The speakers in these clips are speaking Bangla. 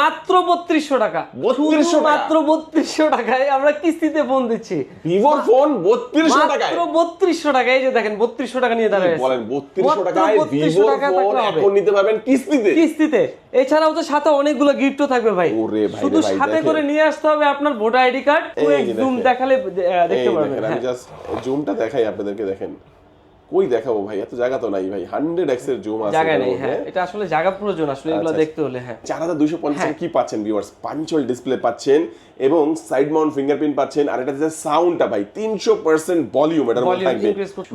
মাত্র বত্রিশশো টাকা। 3200 টাকা? মাত্র বত্রিশশো টাকায় আমরা কিস্তিতে ফোন দিচ্ছি। ভিভোর ফোন বত্রিশশো টাকায়? বত্রিশশো টাকা এই যে দেখেন বত্রিশশো টাকা নিয়ে দাঁড়ায় বলেন বত্রিশশো টাকায় ভিভোর ফোন এখন নিতে পারবেন কিস্তিতে? কিস্তিতে। এছাড়াও তো সাথে অনেকগুলো গিফটও থাকবে ভাই। শুধু সাথে করে নিয়ে আসতে হবে আপনার ভোটার আইডি কার্ড জুম দেখালে দেখতে পারবেন আমি হ্যাঁ। জাস্ট জুমটা দেখাই আপনাদেরকে দেখেন। কই দেখাবো ভাই? এত জায়গা তো নাই ভাই। হান্ড্রেড এক্সের জুম আছে জায়গা নেই হ্যাঁ। এটা আসলে জায়গা প্রয়োজন আসলে এগুলো আচ্ছা, দেখতে হলে হ্যাঁ। চার হাজার দুইশো পঞ্চাশ কি পাচ্ছেন ভিউয়ার্স পাঞ্চল ডিসপ্লে পাচ্ছেন এবং সাইড মাউন্ট ফিঙ্গারপ্রিন্ট পাচ্ছেন। আর এটা যে সাউন্ডটা ভাই তিনশো পার্সেন্ট ভলিউম এটার মধ্যে থাকবে।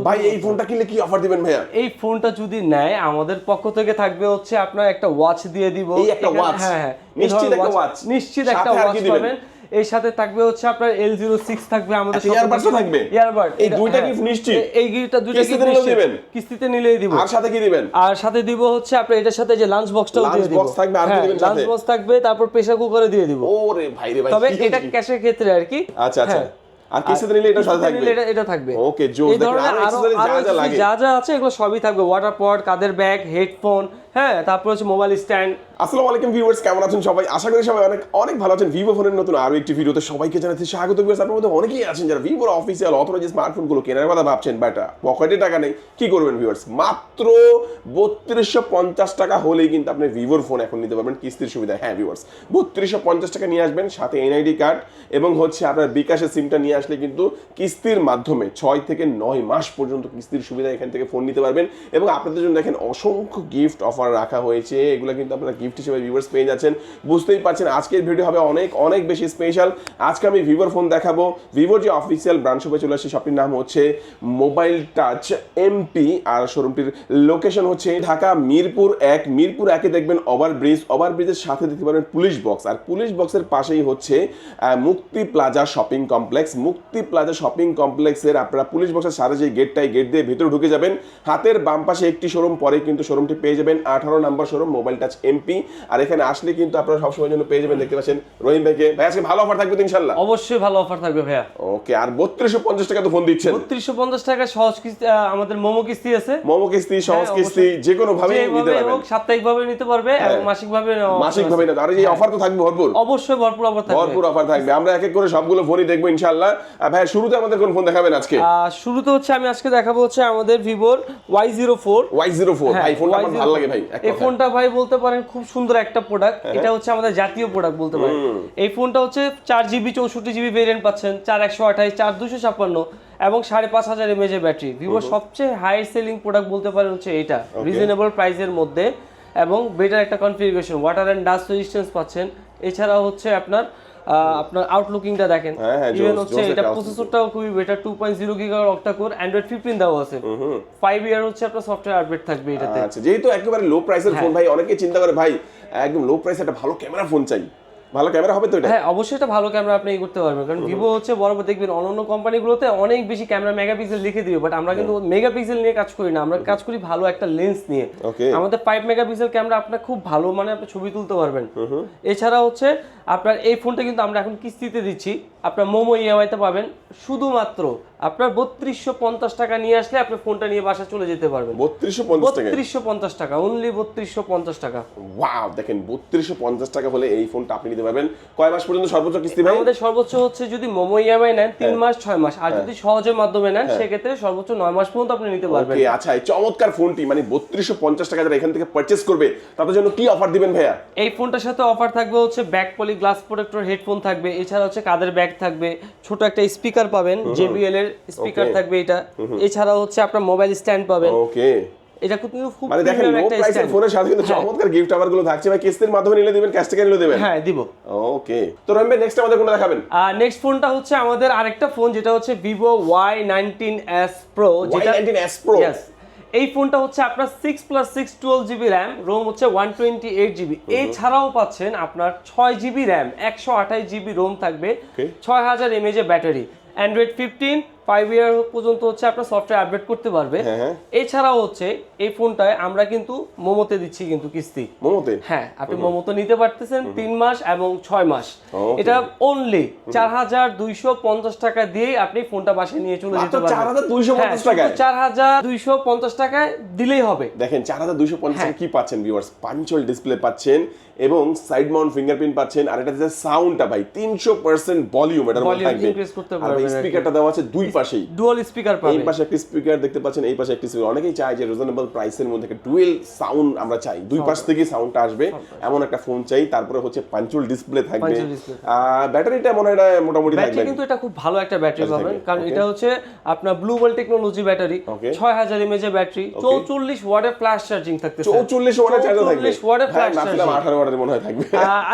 ভাই এই ফোনটা কিনলে কি অফার দিবেন ভাইয়া? এই ফোনটা যদি নেয় আমাদের পক্ষ থেকে থাকবে হচ্ছে আপনার একটা ওয়াচ দিয়ে দিব। এই একটা ওয়াচ হ্যাঁ হ্যাঁ। নিশ্চিত একটা watch? নিশ্চিত একটা ওয়াচ পাবেন। এর সাথে থাকবে হচ্ছে আপনার এল জিরো সিক্স থাকবে আমাদের আচ্ছা, earbuds থাকবে? ইয়ারবাড এই দুইটা gift নিশ্চিত? এই গিফটটা দুইটা নিশ্চিত। দিবেন? কিস্তিতে নিলেই দিব। আর সাথে কি দিবেন? আর সাথে দিব হচ্ছে আপনার এটার সাথে যে লাঞ্চ বক্সটাও দিয়ে দিব। box থাকবে, আর দিবেন লাঞ্চ বক্স থাকবে তারপর প্রেসার কুকারে দিয়ে দিব। ওরে ভাই রে ভাই তবে এটা কি? ক্যাশের ক্ষেত্রে আর কি। আচ্ছা আচ্ছা। হ্যাঁ। আর কিস্তিতে নিলে এটা সাথে থাকবে? এটা এটা থাকবে। ওকে জোস। দেখেন আরও যা যা লাগে। যা যা আছে এগুলো সবই থাকবে। ওয়াটার পট কাদের ব্যাগ হেডফোন হ্যাঁ তারপর হচ্ছে মোবাইল স্ট্যান্ড আসসালামু আলাইকুম ভিউয়ার্স কেমন আছেন সবাই? আশা করি সবাই অনেক অনেক ভালো আছেন। ভিভো ফোনের নতুন একটি ভিডিওতে সবাইকে জানাচ্ছি স্বাগত ভিউয়ার্স মধ্যে অনেকেই আছেন যারা ভিভোর অফিসিয়াল অথরাইজ স্মার্টফোনগুলো কেনার কথা ভাবছেন পকেটে টাকা নেই। কি করবেন ভিউয়ার্স মাত্র বত্রিশশো পঞ্চাশ টাকা হলেই কিন্তু আপনি ভিভোর ফোন এখন নিতে পারবেন। কিস্তির সুবিধা। হ্যাঁ ভিউয়ার্স বত্রিশশো পঞ্চাশ টাকা নিয়ে আসবেন, সাথে এনআইডি কার্ড এবং হচ্ছে আপনার বিকাশের সিমটা নিয়ে আসলে কিন্তু কিস্তির মাধ্যমে ছয় থেকে নয় মাস পর্যন্ত কিস্তির সুবিধা এখান থেকে ফোন নিতে পারবেন। এবং আপনাদের জন্য দেখেন অসংখ্য গিফট অফার রাখা হয়েছে। এগুলো কিন্তু আপনারা গিফট হিসেবে ভিউয়ার্স পেয়ে যাচ্ছেন। বুঝতেই পারছেন, আজকের ভিডিও হবে অনেক অনেক বেশি স্পেশাল আজকে আমি ভিভোর ফোন দেখাবো। ভিভোর যে অফিসিয়াল ব্রাঞ্চ শপে চলে আসছে শপটির নাম হচ্ছে মোবাইল টাচ এমপি আর শোরুমটির লোকেশন হচ্ছে ঢাকা মিরপুর এক। মিরপুর একে দেখবেন ওভার ব্রিজ ওভার ব্রিজের সাথে দেখতে পাবেন পুলিশ বক্স আর পুলিশ বক্সের পাশেই হচ্ছে Mukti plaza shopping complex Mukti plaza shopping কমপ্লেক্সের আপনারা পুলিশ বক্সের সাথে যে গেটটাই গেট দিয়ে ভেতরে ঢুকে যাবেন। হাতের বাম পাশে একটি শোরুম পরে কিন্তু শোরুমটি পেয়ে যাবেন। আঠারো নম্বর শোরুম মোবাইল টাচ এমপি আর এখানে আসলে কিন্তু আপনারা সবসময়ের জন্য পেয়ে যাবেন দেখতে পাচ্ছেন রহিম ভাইকে। ভাই আজকে ভালো অফার থাকবে তো ইনশাল্লাহ অবশ্যই ভালো অফার থাকবে ভাইয়া। ওকে আর বত্রিশশো পঞ্চাশ টাকা তো ফোন দিচ্ছেন। বত্রিশশো পঞ্চাশ টাকা সহজ কিস্তি আমাদের মোমো কিস্তি আছে। মোমো কিস্তি সহজ হ্যাঁ, কিস্তি যে কোনো ভাবে নিতে পারবেন। সাপ্তাহিক ভাবে নিতে পারবে এবং মাসিক ভাবে মাসিক ভাবে না আর এই অফার তো থাকবে ভরপুর। অবশ্যই ভরপুর অফার থাকবে। ভরপুর অফার থাকবে। আমরা এক এক করে সবগুলো ফোনই দেখব ইনশাল্লাহ আর ভাই শুরুতে আমাদের কোন ফোন দেখাবেন আজকে? শুরুতে হচ্ছে আমি আজকে দেখাবো হচ্ছে আমাদের ভিভোর Y zero four Y zero four ভাই ফোনটা আমার ভালো লাগে ভাই। হ্যাঁ, এই ফোনটা ভাই বলতে পারেন খুব সুন্দর একটা প্রোডাক্ট এটা হচ্ছে আমাদের জাতীয় প্রোডাক্ট বলতে পারেন। এই ফোনটা হচ্ছে চার জিবি চৌষট্টি জিবি ভেরিয়েন্ট পাচ্ছেন চার একশো আঠাশ চার দুশো ছাপ্পান্ন এবং সাড়ে পাঁচ হাজার এমএজ এর ব্যাটারি ভিভোর সবচেয়ে হাই সেলিং প্রোডাক্ট বলতে পারেন হচ্ছে এটা। রিজনেবল প্রাইসের মধ্যে এবং বেটার একটা configuration water and dust resistance পাচ্ছেন। এছাড়াও হচ্ছে আপনার আপনার আউটলুকিংটা দেখেন। হ্যাঁ, হ্যাঁ, ইভেন জোস, হচ্ছে এটা প্রসেসরটাও খুবই বেটার টু পয়েন্ট জিরো গিগার অক্টা কোর অ্যান্ড্রয়েড ফিফটিন দাও আছে ফাইভ ইয়ার হচ্ছে আপনার সফটওয়্যার আপডেট থাকবে এটাতে। আচ্ছা যেহেতু একেবারে লো প্রাইসের হ্যাঁ। ফোন ভাই অনেকে চিন্তা করে ভাই একদম লো প্রাইসে একটা ভালো ক্যামেরা ফোন চাই। ভালো ক্যামেরা হবে তো এটা? হ্যাঁ অবশ্যই এটা ভালো ক্যামেরা আপনি ই করতে পারবেন। কারণ ভিভো হচ্ছে বরাবর দেখবেন অন্যান্য কোম্পানিগুলোতে অনেক বেশি ক্যামেরা মেগাপিক্সেল লিখে দিবে বাট আমরা কিন্তু মেগাপিক্সেল নিয়ে কাজ করি না আমরা কাজ করি ভালো একটা লেন্স নিয়ে। ওকে। আমাদের ফাইভ মেগাপিক্সেল ক্যামেরা আপনার খুব ভালো মানে আপনি ছবি তুলতে পারবেন। এছাড়া হচ্ছে আপনার এই ফোনটা কিন্তু আমরা এখন কিস্তিতে দিচ্ছি আপনার মোমো ইএমআইতে পাবেন শুধুমাত্র আপনার বত্রিশশো পঞ্চাশ টাকা নিয়ে আসলে আপনি ফোনটা নিয়ে বাসা চলে যেতে পারবেন। বত্রিশশো বত্রিশশো পঞ্চাশ টাকা অনলি বত্রিশশো পঞ্চাশ টাকা। ওয়াও দেখেন বত্রিশশো পঞ্চাশ টাকা হলে এই ফোনটা আপনি নিতে পারবেন কয় মাস পর্যন্ত সর্বোচ্চ কিস্তি ভাই? আমাদের সর্বোচ্চ হচ্ছে যদি মোমো ইএমআই নেন তিন মাস ছয় মাস। আর যদি সহজের মাধ্যমে নেন সেক্ষেত্রে সর্বোচ্চ নয় মাস পর্যন্ত আপনি নিতে পারবেন। আচ্ছা এই চমৎকার ফোনটি মানে বত্রিশশো পঞ্চাশ টাকা যারা এখান থেকে পারচেস করবে তাদের জন্য কি অফার দিবেন ভাইয়া? এই ফোনটার সাথে অফার থাকবে হচ্ছে back poly glass protector headphone থাকবে এছাড়া হচ্ছে কাদের ব্যাগ থাকবে ছোট একটা স্পিকার পাবেন জেবিএল এর স্পিকার থাকবে এটা। এছাড়া হচ্ছে আপনার মোবাইল স্ট্যান্ড পাবেন। ওকে। এটা কিন্তু খুব মানে দেখেন লো প্রাইসের ফোনের সাথে কিন্তু চমৎকার গিফটগুলো থাকছে। ভাই কিস্তির মাধ্যমে নিলে দিবেন ক্যাশ থেকে নিলে দিবেন? হ্যাঁ দিব। ওকে তো রহিম ভাই নেক্সট আমাদের কোনটা দেখাবেন? নেক্সট ফোনটা হচ্ছে আমাদের আরেকটা ফোন যেটা হচ্ছে নাইনটিন এস প্রো যেটা Y19s Pro. এই ফোনটা হচ্ছে আপনার six plus six twelve GB RAM ROM হচ্ছে ওয়ান টোয়েন্টি এইট জিবি এছাড়াও পাচ্ছেন আপনার ছয় জিবি র্যাম একশো আঠাশ জিবি রোম থাকবে. ছয় হাজার battery Android fifteen five year পর্যন্ত হচ্ছে আপনার সফটওয়্যার আপডেট করতে পারবে। হ্যাঁ হ্যাঁ। এছাড়াও হচ্ছে এই ফোনটায় আমরা কিন্তু মোমোতে দিচ্ছি কিন্তু কিস্তি। মোমোতে? হ্যাঁ আপনি মোমোতে নিতে পারতেছেন তিন মাস এবং ছয় মাস। এটা অনলি চার হাজার দুইশো পঞ্চাশ টাকা দিয়েই আপনি ফোনটা বাসায় নিয়ে চলে যেতে পারবেন। 4250 টাকায়? চার হাজার দুইশো পঞ্চাশ টাকায় দিলেই হবে। দেখেন চার হাজার দুইশো পঞ্চাশ হ্যাঁ। কি পাচ্ছেন ভিউয়ার্স পাঞ্চল ডিসপ্লে পাচ্ছেন এবং সাইড মাউন্ট ফিঙ্গারপ্রিন্ট পাচ্ছেন আর এটা যে সাউন্ডটা ভাই তিনশো পার্সেন্ট ভলিউম Volume থাকবে। স্পিকারটা দেওয়া আছে দুই পাশেই। ডুয়াল স্পিকার এই পাশে একটি স্পিকার দেখতে পাচ্ছেন এই পাশে একটি স্পিকার অনেকেই চায় যে রিজনেবল প্রাইসের মধ্যে একটা ডুয়েল সাউন্ড আমরা চাই। দুই পাশ থেকে সাউন্ডটা আসবে। এমন একটা ফোন চাই তারপরে হচ্ছে পাঞ্চুল ডিসপ্লে থাকবে। ব্যাটারিটা মনে হয় মোটামুটি থাকবে কিন্তু এটা খুব ভালো একটা ব্যাটারি পাবেন। কারণ এটা হচ্ছে আপনার blue volt technology battery Okay. ছয় হাজার এমএজ এর ব্যাটারি চৌচল্লিশ ওয়াটের ফ্লাশ চার্জিং থাকতেছে। চৌচল্লিশ ওয়াটের চার্জার থাকবে। 44 ওয়াটের flash ভাবছিলাম charging। ওয়াটের মনে হয় থাকবে।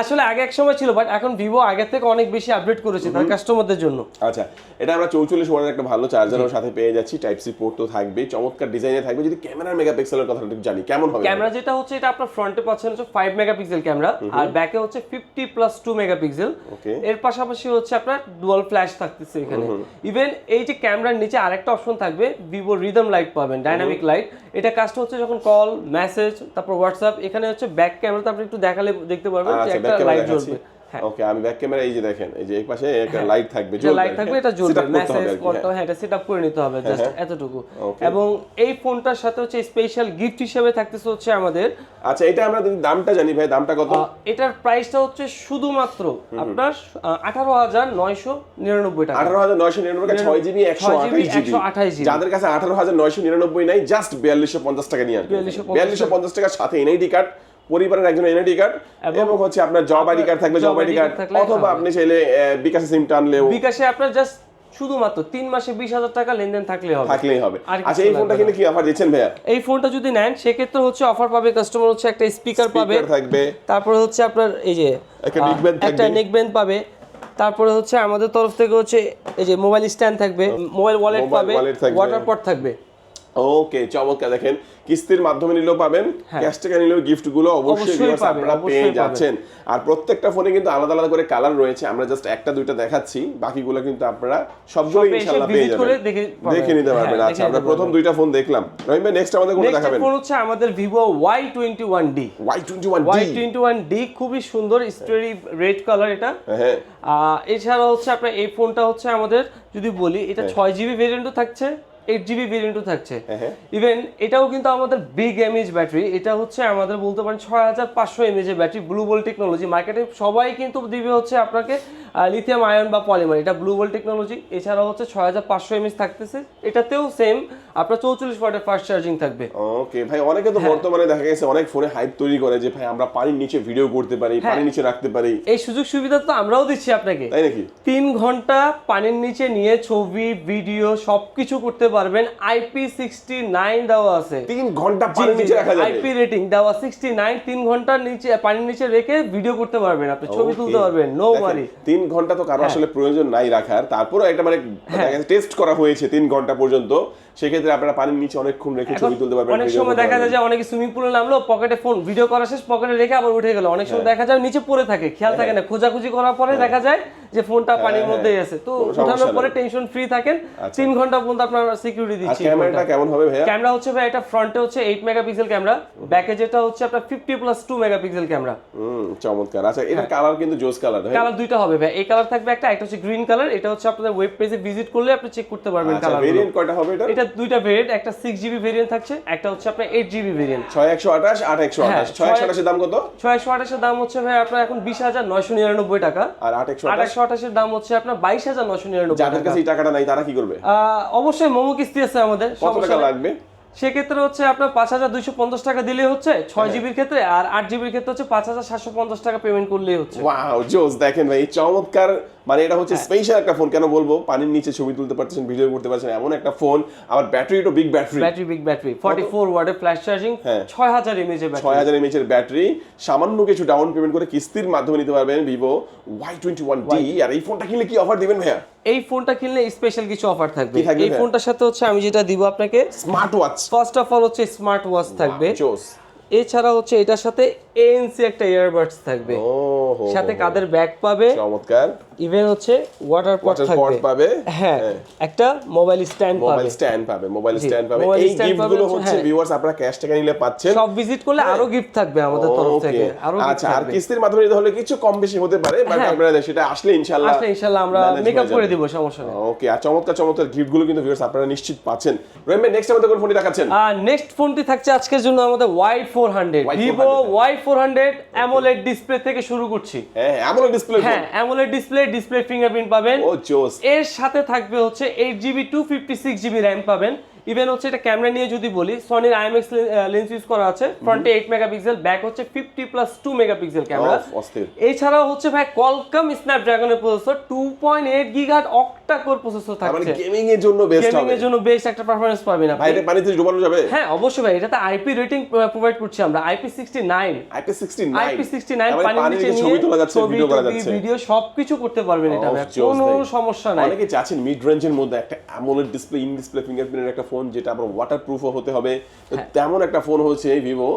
আসলে আগে এক সময় ছিল বাট এখন ভিভো আগের থেকে অনেক বেশি আপডেট করেছে তার কাস্টমারদের জন্য। আচ্ছা এটা আমরা চৌচল্লিশ ওয়াটের একটা ভালো চার্জারের সাথে পেয়ে যাচ্ছি টাইপ সি পোর্ট তো থাকবে চমৎকার ডিজাইনে থাকবে। যদি ক্যামেরার মেগাপিক্সেলের কথা একটু জানি কেমন হবে? ক্যামেরা যেটা হচ্ছে এটা আপনার ফ্রন্টে পাচ্ছেন হচ্ছে ফাইভ মেগাপিক্সেল ক্যামেরা আর ব্যাকে হচ্ছে fifty plus two megapixel Okay. এর পাশাপাশি হচ্ছে আপনার ডুয়াল ফ্ল্যাশ থাকতেছে এখানে। ইভেন এই যে ক্যামেরার নিচে আরেকটা অপশন থাকবে ভিভো রিদম লাইট পাবেন ডাইনামিক লাইট এটা কাজটা হচ্ছে যখন কল মেসেজ তারপর হোয়াটসঅ্যাপ এখানে হচ্ছে ব্যাক ক্যামেরাতে আপনি একটু দেখালে দেখতে পারবেন যে আচ্ছা একটা লাইট জ্বলবে। ওকে আমি ব্যাক ক্যামেরা এই যে দেখেন এই যে এই পাশে একটা লাইট থাকবে যে লাইট থাকবে এটা জ্বলবে মেসেজ মেসেজ হ্যাঁ। এটা সেটআপ করে নিতে হবে জাস্ট এতটুকু। এবং এই ফোনটার সাথে হচ্ছে স্পেশাল গিফট হিসেবে থাকতেছে হচ্ছে আমাদের আচ্ছা এটা আমরা যদি দামটা জানি ভাই দামটা কত? এটার প্রাইসটা হচ্ছে শুধুমাত্র আপনার আঠারো হাজার নয়শো নিরানব্বই টাকা। আঠারো হাজার নয়শো নিরানব্বই ছয় জিবি একশো 6 আঠাশ জিবি 128 GB যাদের কাছে আঠারো হাজার নয়শো নিরানব্বই নাই জাস্ট বিয়াল্লিশশো পঞ্চাশ টাকা নিয়ে আসবে। 4250 বিয়াল্লিশশো পঞ্চাশ টাকার সাথে এনআইডি কার্ড পরিবারের একজন এনআইডি কার্ড এবং হচ্ছে আপনার জব আইডি কার্ড থাকলে জব আইডি কার্ড অথবা আপনি চাইলে বিকাশে সিম টানলেও বিকাশে আপনার জাস্ট শুধুমাত্র তিন মাসে বিশ হাজার টাকা লেনদেন থাকলে হবে। থাকলেই হবে। আচ্ছা এই ফোনটা কিনে কি অফার দিচ্ছেন ভাইয়া? এই ফোনটা যদি নেন সেক্ষেত্রে হচ্ছে অফার পাবে কাস্টমার হচ্ছে একটা স্পিকার পাবে। থাকবে। তারপরে হচ্ছে আপনার এই যে একটা। নেকব্যান্ড পাবে। তারপরে হচ্ছে আমাদের তরফ থেকে হচ্ছে এই যে মোবাইল স্ট্যান্ড থাকবে মোবাইল ওয়ালেট পাবে ওয়াটার পট থাকবে। ওকে চমৎকার। দেখেন কিস্তির মাধ্যমে নিলেও পাবেন ক্যাশ টাকা নিলেও গিফটগুলো অবশ্যই আপনারা পেয়ে যাচ্ছেন। আর প্রত্যেকটা ফোনে কিন্তু আলাদা আলাদা করে কালার রয়েছে। আমরা জাস্ট একটা দুইটা দেখাচ্ছি। বাকিগুলো কিন্তু আপনারা সবগুলো ইনশাআল্লাহ পেয়ে যাবেন। দেখে নিতে পারবেন। হ্যাঁ, আচ্ছা আমরা প্রথম দুইটা ফোন দেখলাম। রহিম ভাই নেক্সট আমাদের কোনটা দেখাবেন? ফোন হচ্ছে আমাদের ওয়াই টোয়েন্টি ওয়ান ডি খুবই সুন্দর স্টোরি রেড কালার এটা। হ্যাঁ আহ, এছাড়া হচ্ছে আপনার এই ফোনটা হচ্ছে আমাদের যদি বলি এটা ছয় জিবি ভেরিয়েন্টও থাকছে। এইট জিবি ভেরিয়েন্টও থাকছে। হ্যাঁ। ইভেন এটাও কিন্তু আমাদের বিগ এমএজ ব্যাটারি এটা হচ্ছে আমাদের বলতে পারেন ছয় হাজার পাঁচশো এমএজ এর ব্যাটারি ব্লু বল টেকনোলজি মার্কেটে সবাই কিন্তু দিবে হচ্ছে আপনাকে লিথিয়াম আয়ন বা পলিমার এটা ব্লু বল টেকনোলজি এছাড়া হচ্ছে ছয় হাজার পাঁচশো এমএজ থাকতেছে। এটাতেও সেম আপনার চৌচল্লিশ ওয়াটের ফাস্ট চার্জিং থাকবে। ওকে ভাই অনেকে তো হ্যাঁ। বর্তমানে দেখা গেছে অনেক ফোনে হাইপ তৈরি করে যে ভাই আমরা পানির নিচে ভিডিও করতে পারি হ্যাঁ। পানির নিচে রাখতে পারি। এই সুযোগ সুবিধা তো আমরাও দিচ্ছি আপনাকে। তাই নাকি? তিন ঘণ্টা পানির নিচে নিয়ে ছবি ভিডিও সবকিছু করতে পারবেন আইপি সিক্সটি নাইন দেওয়া আছে। তিন ঘণ্টা নিচে রাখা যাবে। আইপি রেটিং দেওয়া সিক্সটি নাইন তিন ঘণ্টার নিচে পানির নিচে রেখে ভিডিও করতে পারবেন আপনি ছবি তুলতে পারবেন নো ওয়ারি তিন ঘণ্টা তো কারও হ্যাঁ। আসলে প্রয়োজন নাই রাখার। তারপরে একটা মানে টেস্ট করা হয়েছে তিন ঘণ্টা পর্যন্ত। সেক্ষেত্রে আপনারা পানির নিচে অনেকক্ষণ রেখে ছবি তুলতে পারবেন অনেক সময় দেখা যায় যে অনেকে সুইমিং পুলে নামলো পকেটে ফোন ভিডিও করা শেষ পকেটে রেখে আবার উঠে গেল। অনেক হ্যাঁ। সময় দেখা যায় নিচে পড়ে থাকে খেয়াল থাকে না খোঁজাখুঁজি করার পরে দেখা যায় যে ফোনটা পানির মধ্যেই আছে। তো হ্যাঁ, উঠানোর পরে টেনশন ফ্রি থাকেন তিন ঘণ্টা পর্যন্ত আপনার সিকিউরিটি দিচ্ছি ক্যামেরাটা কেমন হবে ভাইয়া? ক্যামেরা হচ্ছে ভাই এটা ফ্রন্টে হচ্ছে এইট মেগাপিক্সেল ক্যামেরা ব্যাকে যেটা হচ্ছে আপনার fifty plus two megapixel camera হুম চমৎকার। আচ্ছা এটার কালার কিন্তু জোস কালার হ্যাঁ কালার দুইটা হবে ভাই। এই কালার থাকবে একটা একটা হচ্ছে গ্রিন কালার এটা হচ্ছে আপনাদের ওয়েব পেজে ভিজিট করলে আপনি চেক করতে পারবেন আচ্ছা কালার ভেরিয়েন্ট কয়টা হবে এটা এটা দুইটা ভেরিয়েন্ট একটা সিক্স জিবি ভেরিয়েন্ট থাকছে একটা হচ্ছে আপনার এইট জিবি ভেরিয়েন্ট ছয় একশো আঠাশ আট একশো হ্যাঁ, আঠাশ। ছয় একশো আঠাশের দাম কত? ছয়শো আঠাশের দাম হচ্ছে ভাই আপনার এখন বিশ হাজার নয়শো নিরানব্বই টাকা। আর আট একশো একশো আঠাশের দাম হচ্ছে আপনার বাইশ হাজার নয়শো নিরানব্বই যাদের কাছে এই টাকাটা নাই তারা কি করবে? অবশ্যই মোমো কিস্তি আছে আমাদের। কত টাকা লাগবে? সেক্ষেত্রে হচ্ছে আপনার পাঁচ হাজার দুইশো পঞ্চাশ টাকা দিলেই হচ্ছে হ্যাঁ। ছয় জিবির ক্ষেত্রে আর আট জিবির ক্ষেত্রে হচ্ছে পাঁচ হাজার সাতশো পঞ্চাশ টাকা পেমেন্ট করলেই হচ্ছে ওয়াও জোস দেখেন ভাই চমৎকার মানে এটা হচ্ছে হ্যাঁ। স্পেশাল একটা ফোন কেন বলব পানির নিচে ছবি তুলতে পারছেন ভিডিও করতে পারছেন এমন একটা ফোন আবার ব্যাটারিটা big battery battery big battery forty four ওয়ার্ডের ফ্ল্যাশ চার্জিং হ্যাঁ। ছয় হাজার এমএজের ব্যাটারি ছয় হাজার এমএচ এর ব্যাটারি সামান্য কিছু ডাউন পেমেন্ট করে কিস্তির মাধ্যমে নিতে পারবেন Vivo Y twenty one D আর এই ফোনটা কিনলে কি অফার দিবেন ভাইয়া এই ফোনটা কিনলে স্পেশাল কিছু অফার থাকবে। এই ফোনটার সাথে হচ্ছে আমি যেটা দিব আপনাকে smart watch first of all হচ্ছে স্মার্ট ওয়াচ থাকবে। এছাড়া হচ্ছে এটার সাথে এএনসি একটা ইয়ারবাডস থাকবে। সাথে কাদের ব্যাগ পাবে? চমৎকার। ইভেন হচ্ছে ওয়াটার পট থাকবে। পাবে। হ্যাঁ একটা মোবাইল স্ট্যান্ড পাবে। মোবাইল স্ট্যান্ড পাবে মোবাইল স্ট্যান্ড পাবে। এই গিফটগুলো হচ্ছে, হচ্ছে হ্যাঁ। ভিউয়ার্স আপনারা ক্যাশ টাকা নিলে পাচ্ছেন। সব ভিজিট করলে আরও গিফট থাকবে আমাদের তরফ থেকে আরও গিফট আচ্ছা আর কিস্তির মাধ্যমে নিতে হলে কিছু কম বেশি হতে পারে বাট হ্যাঁ। আপনারা সেটা আসলে ইনশাআল্লাহ আসলে ইনশাআল্লাহ আমরা মেকআপ করে। দিব সমস্যা নেই। ওকে আর চমৎকার চমৎকার গিফটগুলো কিন্তু ভিউয়ার্স আপনারা নিশ্চিত পাচ্ছেন। রহিম নেক্সট আমাদের কোন ফোনটি দেখাচ্ছেন? আর নেক্সট ফোনটি থাকছে আজকের জন্য আমাদের Y four hundred Y400 Vivo Y four hundred AMOLED display থেকে শুরু করছি। হ্যাঁ এমন ডিসপ্লে হ্যাঁ অ্যামোলেড ডিসপ্লে ডিসপ্লে ফিঙ্গারপ্রিন্ট পাবেন। ও জোস। এর সাথে থাকবে হচ্ছে eight GB two fifty six GB RAM পাবেন। ইভেন হচ্ছে এটা ক্যামেরা নিয়ে যদি বলি সনির আইএমএক্স লেন্স ইউজ করা আছে। ফ্রন্টে এইট মেগাপিক্সেল ব্যাক হচ্ছে fifty plus two megapixel camera এছাড়াও হচ্ছে ভাই কলকাম স্ন্যাপড্রাগনের প্রসেসর টু পয়েন্ট এইট গিগাট অক্টা কোর প্রসেসর তার মানে গেমিং এর জন্য বেস্ট গেমিং এর জন্য বেস্ট একটা পারফরমেন্স পাবেন আপনি। পানিতে ডুবানো যাবে? হ্যাঁ অবশ্যই ভাই এটাতে আইপি রেটিং প্রোভাইড করছি আমরা। IP sixty nine IP 69 IP sixty nine তার মানে পানির নিচে ছবি তোলা যাচ্ছে ভিডিও করা যাচ্ছে। ভিডিও সবকিছু করতে পারবেন এটা কোনো সমস্যা নাই। অনেকে চাচ্ছেন মিড রেঞ্জের মধ্যে একটা অ্যামোলেড ডিসপ্লে ইন ডিসপ্লে ফিঙ্গারপ্রিন্টের একটা ফোন যেটা আবার ওয়াটার প্রুফও হতে হবে। হ্যাঁ। তেমন একটা ফোন হচ্ছে Vivo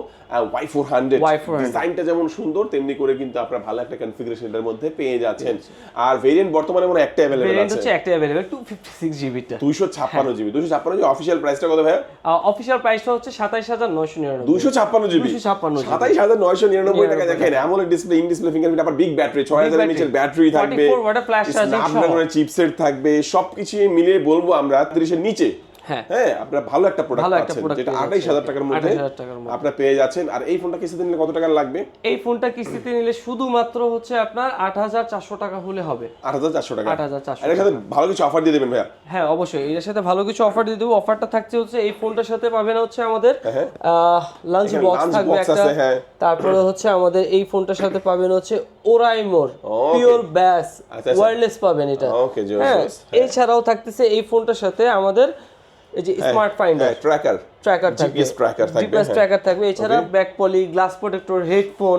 Y four hundred Y400 ডিজাইনটা যেমন সুন্দর তেমনি করে কিন্তু আপনার ভালো একটা কনফিগারেশনের মধ্যে পেয়ে যাচ্ছেন। আর ভেরিয়েন্ট বর্তমানে মনে একটা অ্যাভেলেবল আছে। একটা অ্যাভেলেবল টু ফিফটি সিক্স জিবিটা দুইশো ছাপ্পান্ন জিবি দুইশো ছাপ্পান্ন জিবি অফিসিয়াল প্রাইসটা কত ভাই অফিসিয়াল প্রাইসটা হচ্ছে সাতাইশ হাজার নয়শো নিরানব্বই। ছাপ্পান্ন জিবি 256 GB সাতাইশ হাজার নয়শো নিরানব্বই টাকা। 99 দেখেন AMOLED display in display fingerprint আবার বিগ ব্যাটারি ছয় হাজার ব্যাটারি থাকবে 44 watt flash charging সহ। স্ন্যাপড্রাগনের চিপসেট থাকবে সবকিছু মিলিয়ে বলব আমরা তিরিশের নিচে। হ্যাঁ। হ্যাঁ ভালো একটা প্রোডাক্ট পাচ্ছেন যেটা পেয়ে আঠাইশ হাজার টাকার মধ্যে 28,000 টাকার মধ্যে। আপনারা পেয়ে যাচ্ছেন। আর এই ফোনটা কিস্তিতে নিলে কত টাকা লাগবে? এই ফোনটা কিস্তিতে নিলে শুধুমাত্র হচ্ছে আপনার আট হাজার চারশো টাকা হলে হবে। আট হাজার চারশো টাকা। 8,400 এর সাথে ভালো কিছু অফার দিয়ে দেবেন ভাইয়া? হ্যাঁ অবশ্যই। এর সাথে ভালো কিছু অফার দিয়ে দেবো। অফারটা থাকছে হচ্ছে এই ফোনটার সাথে পাবেন হচ্ছে আমাদের। লাঞ্চ বক্স থাকবে একটা। তারপরে হচ্ছে আমাদের এই ফোনটার সাথে পাবেন হচ্ছে ওরাইমোর পিওর ব্যাস। ওয়্যারলেস পাবেন এটা। হ্যাঁ। এছাড়াও থাকতেছে এই ফোনটার সাথে আমাদের এই যে স্মার্ট ফাইন্ডার ট্র্যাকার ট্র্যাকার থাকবে। জিপিএস ট্র্যাকার থাকবে জিপিএস হ্যাঁ। ট্র্যাকার থাকবে এছাড়া back poly glass protector headphone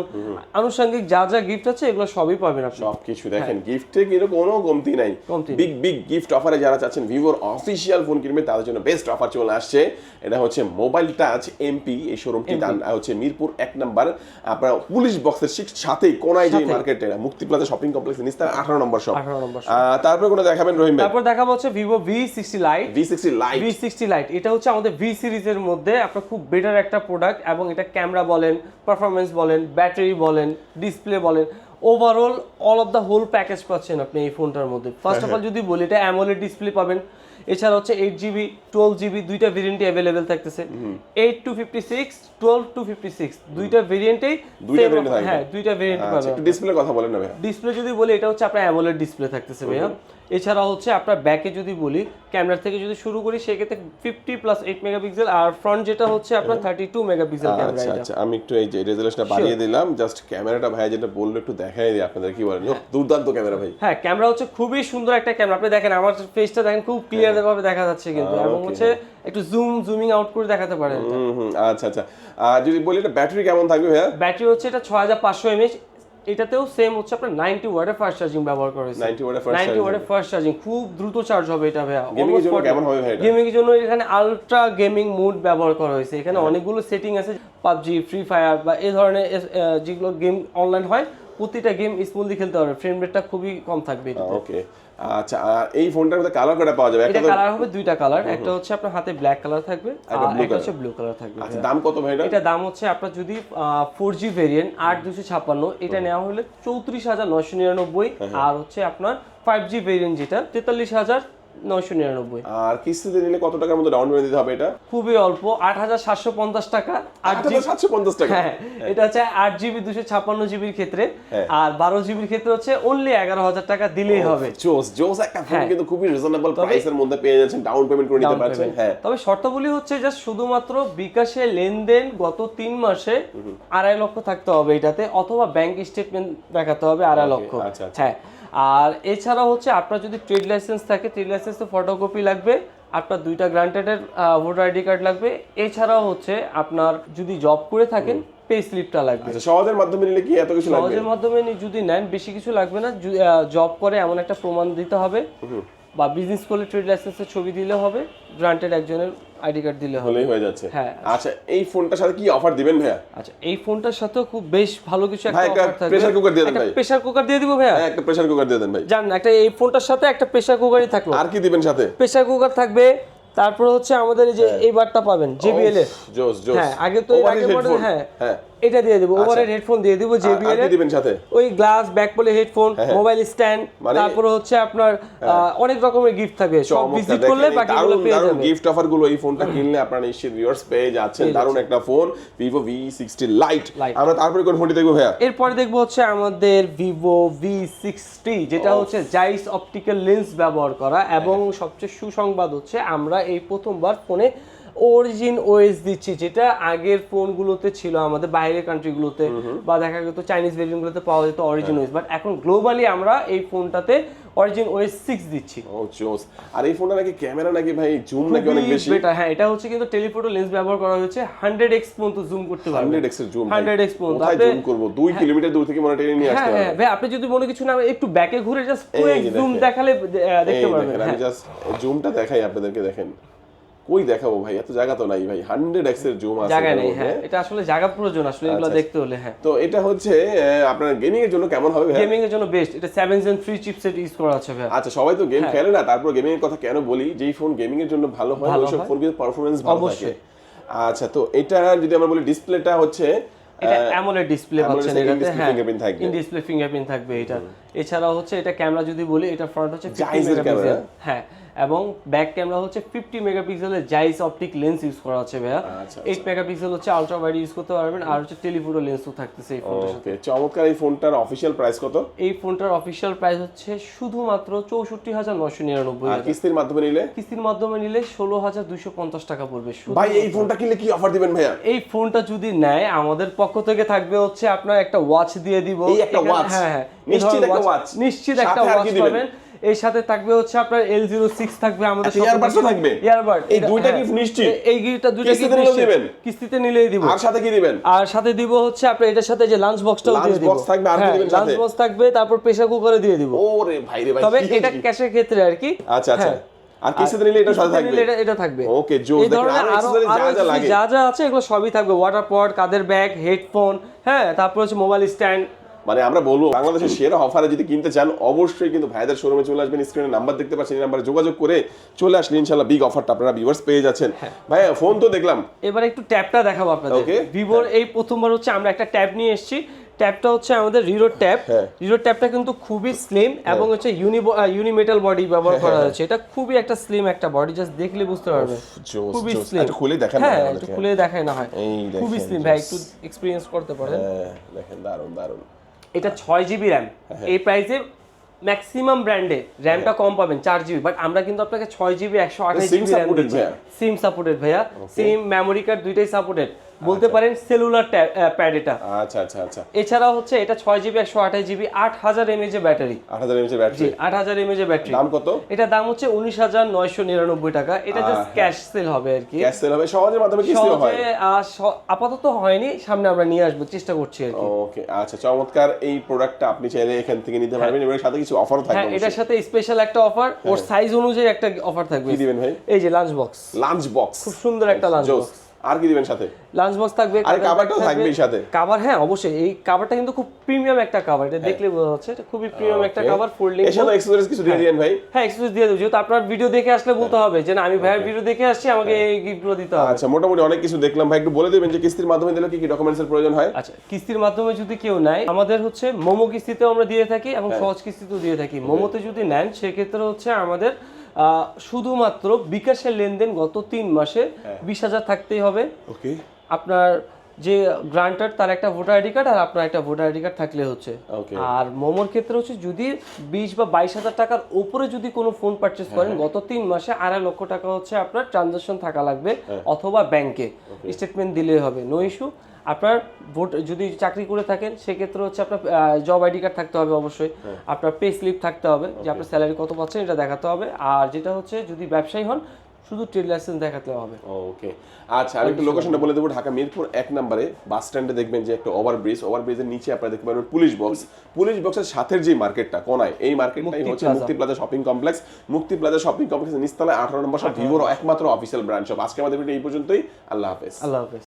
আনুষঙ্গিক যা যা গিফট আছে এগুলো সবই পাবেন আপনি। সবকিছু দেখেন গিফটে কিন্তু কোনো কমতি নাই। হ্যাঁ। বিগ বিগ গিফট অফারে যারা চাচ্ছেন ভিভোর অফিসিয়াল ফোন কিনবেন তাদের জন্য বেস্ট অফার চলে আসছে। এটা হচ্ছে মোবাইল টাচ এমপি এই শোরুমটি হচ্ছে মিরপুর এক নাম্বার। আপনার পুলিশ বক্সের ঠিক সাথেই কোনায় যে। মার্কেট মুক্তি প্লাজা শপিং কমপ্লেক্স নিস্তার আঠারো নম্বর শপ 18 নম্বর তারপরে কোনো দেখাবেন রহিম তারপর দেখাবো হচ্ছে Vivo V sixty lite V sixty lite V sixty lite এটা হচ্ছে আমাদের ভি সিরিজের মধ্যে আপনার খুব বেটার একটা প্রোডাক্ট এবং এটা ক্যামেরা বলেন পারফরমেন্স বলেন ব্যাটারি বলেন ডিসপ্লে বলেন overall all of the whole package পাচ্ছেন আপনি এই ফোনটার মধ্যে। ফার্স্ট অফ অল যদি বলি এটা অ্যামোলেড ডিসপ্লে পাবেন। এছাড়া হচ্ছে এইট জিবি টুয়েলভ জিবি দুইটা ভেরিয়েন্টই অ্যাভেলেবেল থাকতেছে। Eight two fifty six twelve two fifty six দুইটা ভেরিয়েন্টেই? হ্যাঁ দুইটা ভেরিয়েন্ট আচ্ছা পাবেন ডিসপ্লে কথা বলেন না ডিসপ্লে যদি বলি এটা হচ্ছে আপনার অ্যামোলেড ডিসপ্লে থাকতেছে ভাইয়া। এছাড়া হচ্ছে আপনার ব্যাকে যদি বলি ক্যামেরা থেকে যদি শুরু করি সেক্ষেত্রে ফিফটি প্লাস এইট মেগাপিক্সেল আর ফ্রন্ট যেটা হচ্ছে আপনার থার্টি টু মেগাপিক্সেল ক্যামেরা আচ্ছা আচ্ছা আমি একটু এই যে রেজলিউশনটা বাড়িয়ে দিলাম জাস্ট ক্যামেরাটা ভাই যেটা বলল একটু দেখাই দিই আপনাদের কি বলেন? দুর্দান্ত ক্যামেরা ভাই। হ্যাঁ ক্যামেরা হচ্ছে খুবই সুন্দর একটা ক্যামেরা আপনি দেখেন আমার ফেসটা দেখেন খুব ক্লিয়ার ভাবে দেখা যাচ্ছে কিন্তু এবং হচ্ছে একটু জুম জুমিং আউট করে দেখাতে পারেন হুম হুম আচ্ছা আচ্ছা। আর যদি বলি এটা ব্যাটারি কেমন থাকবে ভাইয়া? ব্যাটারি হচ্ছে এটা ছয় হাজার পাঁচশো এমএচ এটাতেও সেম হচ্ছে আপনার নাইনটি ওয়ার্ডের ফাস্ট চার্জিং ব্যবহার করা হয়েছে। 90 ওয়াটের ফাস্ট fast নাইনটি charging। ওয়ার্ডের ফাস্ট চার্জিং খুব দ্রুত চার্জ হবে এটা ভাইয়া গেমিং এর জন্য কেমন হবে ভাই এটা গেমিং এর জন্য এখানে আলট্রা গেমিং মোড ব্যবহার করা হয়েছে। এখানে অনেকগুলো সেটিং আছে পাবজি ফ্রি ফায়ার বা এই ধরনের যেগুলো গেম অনলাইন হয় প্রতিটা গেম স্মুথলি খেলতে পারবে ফ্রেম রেটটা খুবই কম থাকবে। ওকে আচ্ছা এই ফোনটার মধ্যে কালার কটা পাওয়া যাবে? একটা কালার হবে দুইটা কালার একটা হচ্ছে আপনার হাতে ব্ল্যাক কালার থাকবে আর একটা। হচ্ছে ব্লু কালার থাকবে আচ্ছা দাম কত ভাই এটা দাম হচ্ছে আপনার যদি ফোর জি ভেরিয়েন্ট আট দুশো ছাপ্পান্ন এটা নেওয়া হলে চৌত্রিশ হাজার নয়শো নিরানব্বই হ্যাঁ, আর হচ্ছে আপনার ফাইভ জি ভেরিয়েন্ট যেটা তেতাল্লিশ হাজার নয়শো নিরানব্বই। আর কিস্তিতে নিলে কত টাকার মধ্যে ডাউন পেমেন্ট দিতে হবে এটা? খুবই অল্প আট হাজার সাতশো পঞ্চাশ টাকা আট আট হাজার সাতশো পঞ্চাশ টাকা। হ্যাঁ এটা হচ্ছে আট জিবি দুশো ছাপ্পান্ন জিবির ক্ষেত্রে হ্যাঁ। আর বারো জিবির ক্ষেত্রে হচ্ছে অনলি এগারো হাজার টাকা দিলেই হবে। জোস জোস একটা ফোন হ্যাঁ। কিন্তু খুবই রিজনেবল প্রাইসের মধ্যে পেয়ে যাচ্ছেন ডাউন পেমেন্ট করে নিতে পারছেন হ্যাঁ। তবে শর্তাবলী হচ্ছে জাস্ট শুধুমাত্র বিকাশে লেনদেন গত তিন মাসে আড়াই লক্ষ থাকতে হবে এটাতে অথবা ব্যাংক স্টেটমেন্ট দেখাতে হবে আড়াই লক্ষ। আচ্ছা, আচ্ছা। হ্যাঁ। আর এছাড়া হচ্ছে আপনার যদি ট্রেড লাইসেন্স থাকে ট্রেড লাইসেন্স তো ফটোকপি লাগবে আপনার দুইটা গ্রান্টেডের ভোটার আইডি কার্ড লাগবে। এছাড়াও হচ্ছে আপনার যদি জব করে থাকেন পে স্লিপটা লাগবে। আচ্ছা সহজের মাধ্যমে নিলে কি এত কিছু লাগবে? সহজের মাধ্যমে যদি নেন বেশি কিছু লাগবে না। জব করে এমন একটা প্রমাণ দিতে হবে। বা বিজনেস করলে ট্রেড লাইসেন্সের ছবি দিলে হবে গ্রান্টেড একজনের আইডি কার্ড দিলে হলেই হয়ে যাচ্ছে। হ্যাঁ। আচ্ছা এই ফোনটার সাথে কি অফার দিবেন ভাইয়া? আচ্ছা এই ফোনটার সাথে খুব বেশ ভালো কিছু একটা অফার থাকবে। প্রেসার কুকার দিয়ে দেন ভাই। প্রেসার কুকার দিয়ে দিব ভাইয়া? হ্যাঁ একটা প্রেসার কুকার দিয়ে দেন ভাই। জান একটা এই ফোনটার সাথে একটা প্রেসার কুকারই থাকল। আর কি দিবেন সাথে? প্রেসার কুকার থাকবে তারপর হচ্ছে আমাদের এই যে এই বারটা পাবেন JBL এর। জোস জোস। হ্যাঁ আগে তো আগে মডেল হ্যাঁ হ্যাঁ। এটা দিয়ে দেবো ওভারের হেডফোন দিয়ে দিব JBL এর। দিবেন সাথে? ওই গ্লাস ব্যাক পলে হেডফোন হ্যাঁ। মোবাইল স্ট্যান্ড তারপর হচ্ছে আপনার আহ, অনেক রকমের গিফট থাকবে। সব ভিজিট করলে বাকিগুলো পেয়ে দারুণ যাবে গিফট অফারগুলো এই ফোনটা কিনলে আপনারা নিশ্চিত ভিউয়ার্স পেয়ে যাচ্ছেন। দারুণ একটা ফোন সিক্সটি লাইট Lite। আমরা তারপরে কোন ফোনটি দেখব ভাইয়া? এরপরে দেখব হচ্ছে আমাদের ভি সিক্সটি যেটা হচ্ছে জাইস অপটিক্যাল লেন্স ব্যবহার করা এবং সবচেয়ে সুসংবাদ হচ্ছে আমরা এই প্রথমবার ফোনে অরিজিন ওএস দিচ্ছি যেটা আগের ফোনগুলোতে ছিল আমাদের বাইরের কান্ট্রিগুলোতে বা দেখা যেত চাইনিজ ভেরিয়েন্টগুলোতে পাওয়া যেত অরিজিন ওএস বাট এখন গ্লোবালি আমরা এই ফোনটাতে অরিজিন ওএস সিক্স দিচ্ছি। ও জোস আর এই ফোনটা নাকি ক্যামেরা নাকি ভাই জুম নাকি অনেক বেশি? বেটার হ্যাঁ এটা হচ্ছে কিন্তু টেলিফোটো লেন্স ব্যবহার করা হয়েছে হান্ড্রেড এক্স পর্যন্ত জুম করতে পারবে। 100 এক্সের জুম 100x পর্যন্ত। আপনি- জুম করব? 2 কিলোমিটার দূর থেকে মনে টেনে নিয়ে হ্যাঁ আসতে হ্যাঁ হবে। ভাই আপনি যদি মনে কিছু না একটু ব্যাকে ঘুরে জাস্ট জুম দেখালে দেখতে পারবেন আমি হ্যাঁ। জাস্ট জুমটা দেখাই আপনাদেরকে দেখেন। কই দেখাবো ভাই এত জায়গা তো নাই ভাই। 100 এক্সের জুম আছে জায়গা নেই হ্যাঁ। এটা আসলে জায়গা প্রয়োজন আসলে এগুলো আচ্ছা, দেখতে হলে হ্যাঁ। তো এটা হচ্ছে আপনার গেমিং এর জন্য কেমন হবে ভাই গেমিং এর জন্য বেস্ট এটা 7 জেন 3 চিপসেট ইউজ করা আছে ভাই আচ্ছা সবাই তো গেম হ্যাঁ। খেলে না তারপর গেমিং এর কথা কেন বলি? যেই ফোন গেমিং এর জন্য ভালো হয় ভালো ওইসব হয়। ফোন কিন্তু পারফরমেন্স ভালো থাকে। আচ্ছা তো এটা যদি আমরা বলি ডিসপ্লেটা হচ্ছে এটা অ্যামোলেড ডিসপ্লে পাচ্ছেন এটাতে হ্যাঁ। ইন ডিসপ্লে ফিঙ্গারপ্রিন্ট থাকবে এটা। এছাড়া হচ্ছে এটা ক্যামেরা যদি বলি এটা ফ্রন্ট হচ্ছে 50 মেগাপিক্সেল হ্যাঁ। এবং ব্যাক ক্যামেরা হচ্ছে 50 মেগাপিক্সেলের জাইস অপটিক লেন্স ইউজ করা আছে ভাইয়া। আচ্ছা, 8 মেগাপিক্সেল হচ্ছে আলট্রা ওয়াইড ইউজ করতে পারবেন আর হচ্ছে টেলিফোটো লেন্সও থাকতেছে এই ফোনটার সাথে। চমৎকার এই ফোনটার অফিসিয়াল প্রাইস কত? এই ফোনটার অফিসিয়াল প্রাইস হচ্ছে শুধুমাত্র চৌষট্টি হাজার নশো নিরানব্বই আর কিস্তির মাধ্যমে নিলে? কিস্তির মাধ্যমে নিলে ষোলো হাজার দুইশো পঞ্চাশ টাকা পড়বে শুধু ভাই এই ফোনটা কিনলে কি অফার দিবেন ভাইয়া? এই ফোনটা যদি নেয় আমাদের পক্ষ থেকে থাকবে হচ্ছে আপনার একটা ওয়াচ দিয়ে দিব। এই একটা watch? হ্যাঁ হ্যাঁ। নিশ্চিত একটা watch? নিশ্চিত একটা ওয়াচ পাবেন। এর সাথে থাকবে হচ্ছে আপনার এল জিরো সিক্স থাকবে আমাদের আচ্ছা, থাকবে? ইয়ারবাড এই দুইটা gift নিশ্চিত? এই গিফটটা দুইটা নিশ্চিত। দিবেন? কিস্তিতে নিলেই দিব। আর সাথে কি দিবেন? আর সাথে দিব হচ্ছে আপনার এটার সাথে যে লাঞ্চ বক্সটাও Lunch দিয়ে দিব। box থাকবে, আর কি দিবেন লাঞ্চ বক্স থাকবে তারপর প্রেসার কুকারে দিয়ে দিব। ওরে ভাই রে ভাই তবে এটা ক্যাশের ক্ষেত্রে আর কি। আচ্ছা আচ্ছা। হ্যাঁ। আর কিস্তিতে নিলে এটা সাথে থাকবে? এটা এটা থাকবে। ওকে এই দেখেন আরও যা যা লাগে। যা যা আছে এগুলো সবই থাকবে। ওয়াটার পট কাদের ব্যাগ হেডফোন হ্যাঁ তারপর হচ্ছে মোবাইল স্ট্যান্ড মানে আমরা বলব বাংলাদেশের সেরা অফারে যদি কিনতে চান অবশ্যই কিন্তু ভাইদের শোরুমে চলে আসবেন স্ক্রিনে নাম্বার দেখতে পাচ্ছেন এই নাম্বারে যোগাযোগ করে চলে আসলে ইনশাল্লাহ বিগ অফারটা আপনারা ভিউয়ার্স পেয়ে যাচ্ছেন। হ্যাঁ। ভাইয়া ফোন তো দেখলাম। এবার একটু ট্যাবটা দেখাবো আপনাদের. ভিভোর এই প্রথমবার হচ্ছে আমরা একটা ট্যাব নিয়ে এসেছি। ট্যাবটা হচ্ছে আমাদের রিরোড ট্যাব হ্যাঁ। রিরোড ট্যাবটা কিন্তু খুবই স্লিম এবং হচ্ছে ইউনি ইউনিমেটাল বডি ব্যবহার হ্যাঁ, করা হয়েছে। এটা খুবই একটা স্লিম একটা বডি জাস্ট দেখলে বুঝতে পারবে খুবই স্লিম একটু খুলে দেখান হ্যাঁ একটু খুলে দেখায় না হয়। খুবই স্লিম ভাই একটু এক্সপিরিয়েন্স করতে পারেন। হ্যাঁ দেখেন দারুণ দারুণ এটা ছয় জিবি র্যাম হ্যাঁ, এই প্রাইসে ম্যাক্সিমাম ব্র্যান্ডে র্যামটা কম পাবেন চার জিবি বাট আমরা কিন্তু আপনাকে ছয় জিবি একশো আঠাশ জিবি র্যাম সিম সাপোর্টেড ভাইয়া। সিম মেমোরি কার্ড দুইটাই সাপোর্টেড বলতে পারেন সেলুলার প্যাড এটা। আচ্ছা আচ্ছা আচ্ছা। এছাড়া হচ্ছে এটা ছয় জিবি একশো আঠাশ জিবি আট হাজার এমএজ এর ব্যাটারি আট হাজার এমএচ ব্যাটারি জি আট হাজার এমএজ এর ব্যাটারি দাম কত? এটা দাম হচ্ছে উনিশ হাজার নয়শো নিরানব্বই টাকা। এটা জাস্ট হ্যাঁ। ক্যাশ সেল হবে আর কি। ক্যাশ সেল হবে। সহজের মাধ্যমে কিস্তিও হয়। সহজে আপাতত হয়নি। সামনে আমরা নিয়ে আসব চেষ্টা করছি আর কি। ওকে আচ্ছা চমৎকার। এই প্রোডাক্টটা আপনি চাইলে এখান থেকে নিতে পারবেন এবং এর সাথে কিছু অফারও হ্যাঁ থাকবে এটার সাথে স্পেশাল একটা অফার ওর সাইজ অনুযায়ী একটা অফার থাকবে। কি দিবেন ভাই? এই যে লাঞ্চ বক্স লাঞ্চ বক্স খুব সুন্দর একটা লাঞ্চ বক্স আর কি দিবেন সাথে? লাঞ্চ বক্স থাকবে আর কাভারটাও থাকবেই সাথে। কাভার হ্যাঁ অবশ্যই। এই কাভারটা কিন্তু খুব প্রিমিয়াম একটা কাভার এটা দেখলে বোঝা যাচ্ছে এটা খুবই প্রিমিয়াম একটা Okay. কাভার ফোল্ডিং এর সাথে এক্সেসরিজ কিছু দিয়ে দিয়েন ভাই? হ্যাঁ দিয়ে দেবো। যেহেতু আপনার ভিডিও দেখে আসলে বলতে হবে যে না আমি ভাইয়ের ভিডিও দেখে আসছি আমাকে এই গিফটগুলো দিতে হবে। আচ্ছা মোটামুটি অনেক কিছু দেখলাম। ভাই একটু বলে দেবেন যে কিস্তির মাধ্যমে দিলে কি কি ডকুমেন্টস এর প্রয়োজন হয়? আচ্ছা কিস্তির মাধ্যমে যদি কেউ নেয় আমাদের হচ্ছে মোমো কিস্তিতেও আমরা দিয়ে থাকি এবং হ্যাঁ। সহজ কিস্তিতেও দিয়ে থাকি। মোমোতে যদি নেন সেক্ষেত্রে হচ্ছে আমাদের শুধুমাত্র বিকাশের লেনদেন গত তিন মাসে হ্যাঁ। বিশ হাজার থাকতেই হবে। ওকে। আপনার যে গ্রান্টার তার একটা ভোটার আইডি কার্ড আর আপনার একটা ভোটার আইডি কার্ড থাকলে হচ্ছে। ওকে। আর মোমোর ক্ষেত্রে হচ্ছে যদি বিশ বা বাইশ হাজার টাকার উপরে যদি কোনো ফোন পারচেস করেন হ্যাঁ। গত তিন মাসে আড়াই লক্ষ টাকা হচ্ছে আপনার ট্রানজাকশন থাকা লাগবে হ্যাঁ। অথবা ব্যাংকে স্টেটমেন্ট দিলেই হবে নো ইস্যু আপনার ভোট যদি চাকরি করে থাকেন সেক্ষেত্রে হচ্ছে আপনার জব আইডি কার্ড থাকতে হবে অবশ্যই। হ্যাঁ। আপনার পে স্লিপ থাকতে হবে যে আপনার স্যালারি কত পাচ্ছেন এটা দেখাতে হবে। আর যেটা হচ্ছে যদি ব্যবসায়ী হন শুধু ট্রেড লাইসেন্স দেখাতে হবে। ওকে আচ্ছা আমি একটু লোকেশনটা বলে দেবো ঢাকা মিরপুর এক নম্বরে বাস স্ট্যান্ডে দেখবেন যে একটা ওভারব্রিজ ওভারব্রিজের নিচে আপনারা দেখতে পাবেন পুলিশ বক্স পুলিশ বক্সের সাথের যে মার্কেটটা কোনায় এই মার্কেটটাই হচ্ছে Mukti plaza shopping complex Mukti plaza shopping কমপ্লেক্সের নিচতলায় আঠারো নম্বর সব ভিভোর একমাত্র অফিসিয়াল ব্রাঞ্চ আজকে আমাদের ভিডিও এই পর্যন্তই। আল্লাহ হাফেজ। আল্লাহ হাফেজ।